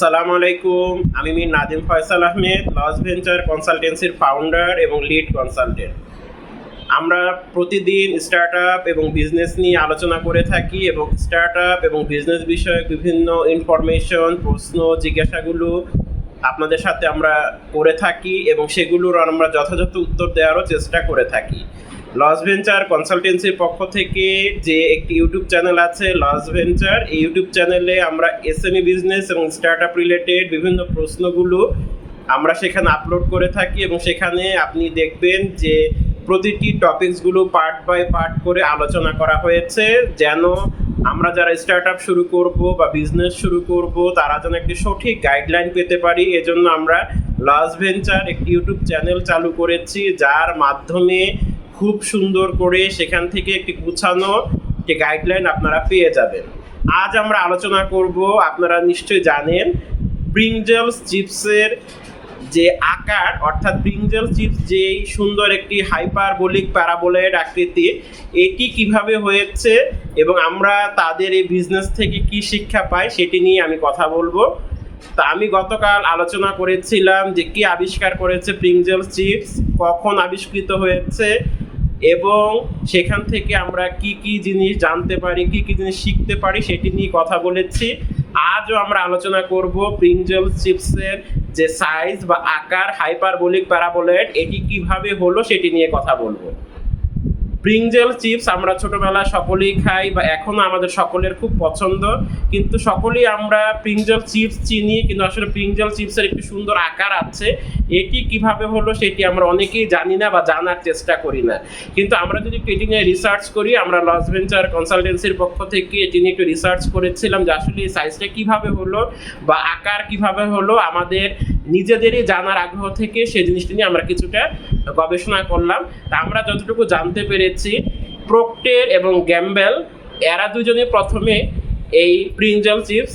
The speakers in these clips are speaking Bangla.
সালাম আলাইকুম, আমি মির নাদিম ফয়সাল আহমেদ লস ভেঞ্চার কনসালটেন্সির ফাউন্ডার এবং লিড কনসালটেন্ট আমরা প্রতিদিন স্টার্ট আপ এবং বিজনেস নিয়ে আলোচনা করে থাকি এবং স্টার্ট আপ এবং বিজনেস বিষয়ক বিভিন্ন ইনফরমেশন প্রশ্ন, জিজ্ঞাসাগুলো আপনাদের সাথে আমরা করে থাকি এবং সেগুলোর আমরা যথাযথ উত্তর দেওয়ারও চেষ্টা করে থাকি। লস ভেঞ্চার কনসালটেন্সির পক্ষ থেকে যে একটি ইউটিউব চ্যানেল আছে লস ভেঞ্চার এই ইউটিউব চ্যানেলে আমরা এসএমই বিজনেস এবং স্টার্ট আপ রিলেটেড বিভিন্ন প্রশ্নগুলো আমরা সেখানে আপলোড করে থাকি এবং সেখানে আপনি দেখবেন যে প্রতিটি টপিকসগুলো পার্ট বাই পার্ট করে আলোচনা করা হয়েছে। যেন আমরা যারা স্টার্ট আপ শুরু করব বা বিজনেস শুরু করব, তারা যেন একটি সঠিক গাইডলাইন পেতে পারি। এজন্য আমরা লস ভেঞ্চার একটি ইউটিউব চ্যানেল চালু করেছি, যার মাধ্যমে খুব সুন্দর করে সেখান থেকে একটি গুছানো একটি গাইডলাইন আপনারা পেয়ে যাবেন। আজ আমরা আলোচনা করব, আপনারা নিশ্চয়ই জানেন ব্রিঞ্জলস চিপসের যে আকার, অর্থাৎ ব্রিঞ্জল চিপস যেই সুন্দর একটি হাইপারবোলিক প্যারাবোলয়েড আকৃতি, এটি কীভাবে হয়েছে এবং আমরা তাদের এই বিজনেস থেকে কি শিক্ষা পাই সেটি নিয়ে আমি কথা বলব। তা আমি গতকাল আলোচনা করেছিলাম যে কি আবিষ্কার করেছে প্রিঞ্জল চিপস কখন আবিষ্কৃত হয়েছে এবং সেখান থেকে আমরা কি কি জিনিস জানতে পারি, কি কি জিনিস শিখতে পারি সেটি নিয়ে কথা বলেছি। আজও আমরা আলোচনা করব প্রিঞ্জল চিপসের যে সাইজ বা আকার হাইপারবোলিক প্যারাবোলেট এটি কীভাবে হলো সেটি নিয়ে কথা বলব। ব্রিঞ্জেল চিপস আমরা ছোটবেলায় সকলেই খাই বা এখনও আমাদের সকলের খুব পছন্দ। কিন্তু সকলেই আমরা প্রিঞ্জল চিপস চিনি, কিন্তু আসলে প্রিঞ্জল চিপসের একটি সুন্দর আকার আছে। এটি কীভাবে হলো সেটি আমরা অনেকেই জানি না বা জানার চেষ্টা করি না। কিন্তু আমরা যদি একটু এটি নিয়ে রিসার্চ করি, আমরা লস ভেঞ্চার কনসালটেন্সির পক্ষ থেকে এটি নিয়ে একটু রিসার্চ করেছিলাম যে আসলে এই সাইজটা কীভাবে হলো বা আকার কীভাবে হলো আমাদের নিজেদেরই জানার আগ্রহ থেকে সেই জিনিসটি নিয়ে আমরা কিছুটা গবেষণা করলাম। তা আমরা যতটুকু জানতে পেরেছি, প্রোক্টের এবং গ্যাম্বেল, এরা দুজনে প্রথমে এই প্রিঞ্জল চিপস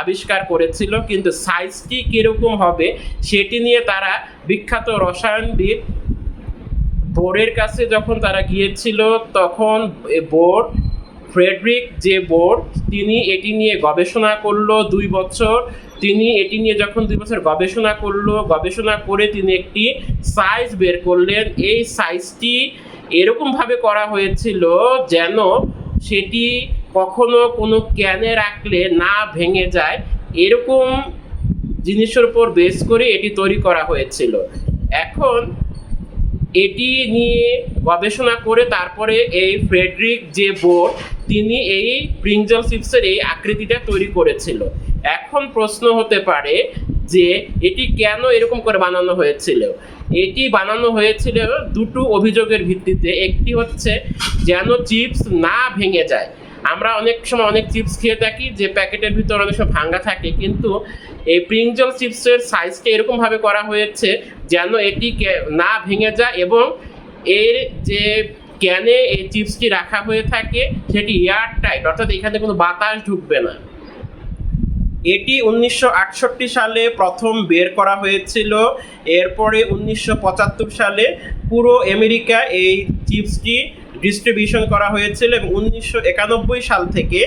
আবিষ্কার করেছিল, কিন্তু সাইজটি কীরকম হবে সেটি নিয়ে তারা বিখ্যাত রসায়নবিদ বোর্ডের কাছে যখন তারা গিয়েছিল, তখন বোর্ড ফ্রেডরিক যে বোর্ড তিনি এটি নিয়ে গবেষণা করল দুই বছর। তিনি এটি নিয়ে যখন দুই বছর গবেষণা করল, গবেষণা করে তিনি একটি সাইজ বের করলেন। এই সাইজটি এরকমভাবে করা হয়েছিল যেন সেটি কখনো কোনো ক্যানে রাখলে না ভেঙে যায়। এরকম জিনিসের উপর বেস করে এটি তৈরি করা হয়েছিল। এখন এটি নিয়ে গবেষণা করে তারপরে এই ফ্রেডরিক যে বোর্ড, তিনি এই প্রিঞ্জল চিপসের এই আকৃতিটা তৈরি করেছিল। এখন প্রশ্ন হতে পারে যে এটি কেন এরকম করে বানানো হয়েছিল? এটি বানানো হয়েছিল দুটো অভিযোগের ভিত্তিতে। একটি হচ্ছে যেন চিপস না ভেঙে যায়। আমরা অনেক সময় অনেক চিপস খেয়ে থাকি, যে প্যাকেটের ভিতর অনেক সময় ভাঙ্গা থাকে, কিন্তু এই প্রিঞ্জল চিপসের সাইজটা এরকমভাবে করা হয়েছে যেন এটি না ভেঙে যায় এবং এর যে ক্যানে এই চিপসটি রাখা হয়ে থাকে, সেটি এয়ার টাইট অর্থাৎ এখানে কোনো বাতাস ঢুকবে না। এটি উনিশশো আটষট্টি সালে প্রথম বের করা হয়েছিল। এরপরে উনিশশো পঁচাত্তর সালে পুরো আমেরিকা এই চিপসটি ডিস্ট্রিবিউশন করা হয়েছিল এবং উনিশশো একানব্বই সাল থেকে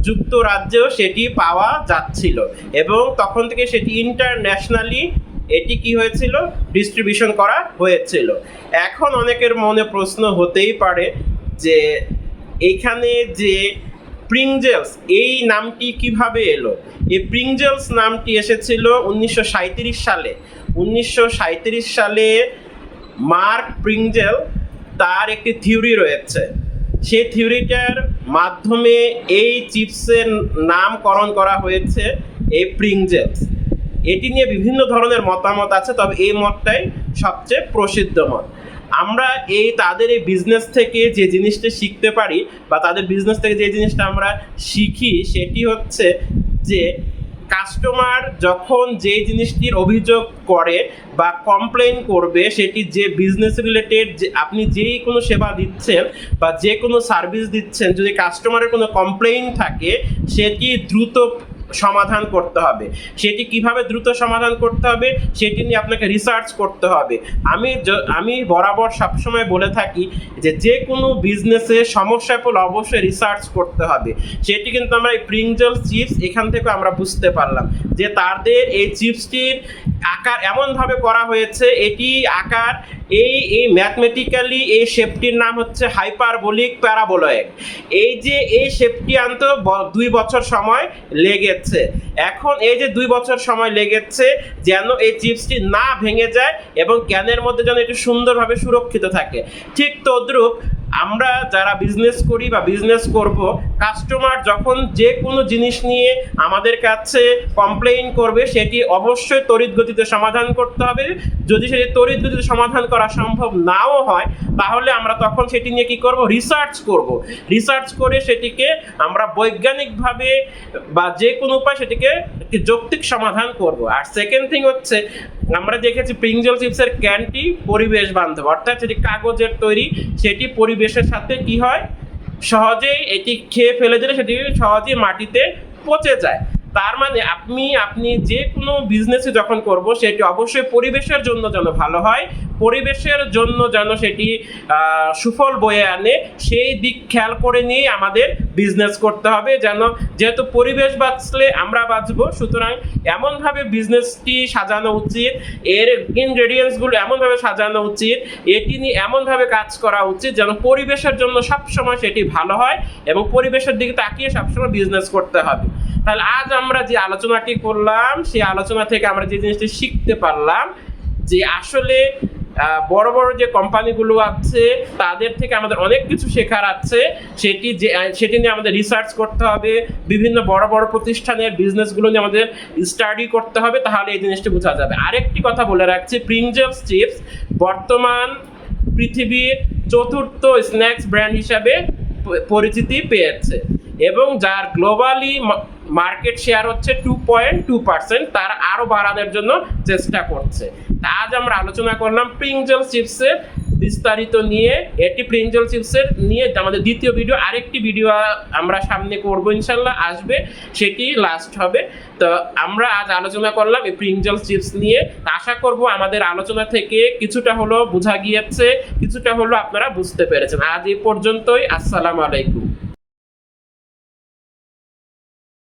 যুক্তরাজ্যেও সেটি পাওয়া যাচ্ছিল এবং তখন থেকে সেটি ইন্টারন্যাশনালি এটি কি হয়েছিল? ডিস্ট্রিবিউশন করা হয়েছিল। এখন অনেকের মনে প্রশ্ন হতেই পারে যে এইখানে যে প্রিঞ্জেলস এই নামটি কীভাবে এলো? এই প্রিংজেলস নামটি এসেছিল উনিশশো সাঁইত্রিশ সালে। উনিশশো সাঁইত্রিশ সালে মার্ক প্রিংজেল তার একটি থিওরি রয়েছে। সেই থিওরিটার মাধ্যমে এই চিপসের নামকরণ করা হয়েছে, এই প্রিংজেলস এটি নিয়ে বিভিন্ন ধরনের মতামত আছে, তবে এই মতটাই সবচেয়ে প্রসিদ্ধ মত। আমরা এই তাদের এই বিজনেস থেকে যে জিনিসটা শিখতে পারি বা তাদের বিজনেস থেকে যে জিনিসটা আমরা শিখি সেটি হচ্ছে যে কাস্টমার যখন যে জিনিসটির অভিযোগ করে বা কমপ্লেন করবে, সেটি যে বিজনেস রিলেটেড যে আপনি যেই কোনো সেবা দিচ্ছেন বা যে কোনো সার্ভিস দিচ্ছেন, যদি কাস্টমারের কোনো কমপ্লেইন থাকে, সেটি দ্রুত সমাধান করতে হবে। সেটি কীভাবে দ্রুত সমাধান করতে হবে, সেটি নিয়ে আপনাকে রিসার্চ করতে হবে। আমি আমি বরাবর সবসময় বলে থাকি যে যে কোনো বিজনেসে সমস্যা পেলে অবশ্যই রিসার্চ করতে হবে। সেটি কিন্তু আমরা এই প্রিঞ্জল চিপস এখান থেকে আমরা বুঝতে পারলাম। যে তাদের এই চিপসটির আকার এমনভাবে করা হয়েছে, এটি আকার এই এই ম্যাথমেটিক্যালি এই শেপটির নাম হচ্ছে হাইপারবোলিক প্যারাবোলয়েড এই যে এই শেপটি আনতে দুই বছর সময় লেগেছে। এখন এই যে দুই বছর সময় লেগেছে, যেন এই চিপসটি না ভেঙে যায় এবং ক্যানের মধ্যে যেন এটি সুন্দরভাবে সুরক্ষিত থাকে। ঠিক তদ্রূপ আমরা যারা বিজনেস করি বা বিজনেস করব কাস্টমার যখন যে কোনো জিনিস নিয়ে আমাদের কাছে কমপ্লেইন করবে, সেটি অবশ্যই তড়িৎ গতিতে সমাধান করতে হবে। যদি সেটি তড়িৎ গতিতে সমাধান করা সম্ভব নাও হয় তাহলে আমরা তখন সেটি নিয়ে কি করব? রিসার্চ করব। রিসার্চ করে সেটিকে আমরা বৈজ্ঞানিকভাবে বা যে কোনো উপায় সেটিকে একটি যৌক্তিক সমাধান করব। আর সেকেন্ড থিং হচ্ছে, আমরা দেখেছি প্রিঞ্জল চিপসের ক্যানটি পরিবেশ বান্ধব। অর্থাৎ সেটি কাগজের তৈরি, সেটি পরিবেশের সাথে কি হয়? সহজেই এটি খেয়ে ফেলে দিলে সেটি সহজেই মাটিতে পচে যায়। তার মানে আপনি আপনি যে কোনো বিজনেসে যখন করব, সেটি অবশ্যই পরিবেশের জন্য যেন ভালো হয়, পরিবেশের জন্য যেন সেটি সুফল বয়ে আনে, সেই দিক খেয়াল করে নিয়েই আমাদের বিজনেস করতে হবে যেন, যেহেতু পরিবেশ বাঁচলে আমরা বাঁচবো, সুতরাং এমনভাবে বিজনেসটি সাজানো উচিত, এর ইনগ্রেডিয়েন্টসগুলো এমনভাবে সাজানো উচিত, এটি নিয়ে এমনভাবে কাজ করা উচিত যেন পরিবেশের জন্য সবসময় সেটি ভালো হয় এবং পরিবেশের দিকে তাকিয়ে সবসময় বিজনেস করতে হবে। তাহলে আজ আমরা যে আলোচনাটি করলাম, সেই আলোচনা থেকে আমরা যে জিনিসটি শিখতে পারলাম, যে আসলে বড় বড় যে কোম্পানিগুলো আছে, তাদের থেকে আমাদের অনেক কিছু শেখার আছে। সেটি যে সেটি নিয়ে আমাদের রিসার্চ করতে হবে, বিভিন্ন বড় বড় প্রতিষ্ঠানের বিজনেসগুলো নিয়ে আমাদের স্টাডি করতে হবে, তাহলে এই জিনিসটি বোঝা যাবে। আরেকটি কথা বলে রাখছি প্রিঞ্জলস চিপস বর্তমান পৃথিবীর চতুর্থ স্ন্যাক্স ব্র্যান্ড হিসাবে পরিচিতি পেয়েছে এবং যার গ্লোবালি মার্কেট শেয়ার হচ্ছে টু পয়েন্ট টু পার্সেন্ট তার আরও বাড়ানোর জন্য চেষ্টা করছে। আজ আমরা আলোচনা করলাম প্রিঞ্জল চিপসের বিস্তারিত নিয়ে এটি প্রিঞ্জল চিপসের নিয়ে, আমাদের দ্বিতীয় ভিডিও, আরেকটি ভিডিও আমরা সামনে করব, ইনশাল্লাহ আসবে, সেটি লাস্ট হবে। তো আমরা আজ আলোচনা করলাম এই প্রিঞ্জল চিপস নিয়ে। আশা করব আমাদের আলোচনা থেকে কিছুটা হলো বোঝা গিয়েছে, কিছুটা হলো আপনারা বুঝতে পেরেছেন। আজ এ পর্যন্তই, আসসালামু আলাইকুম।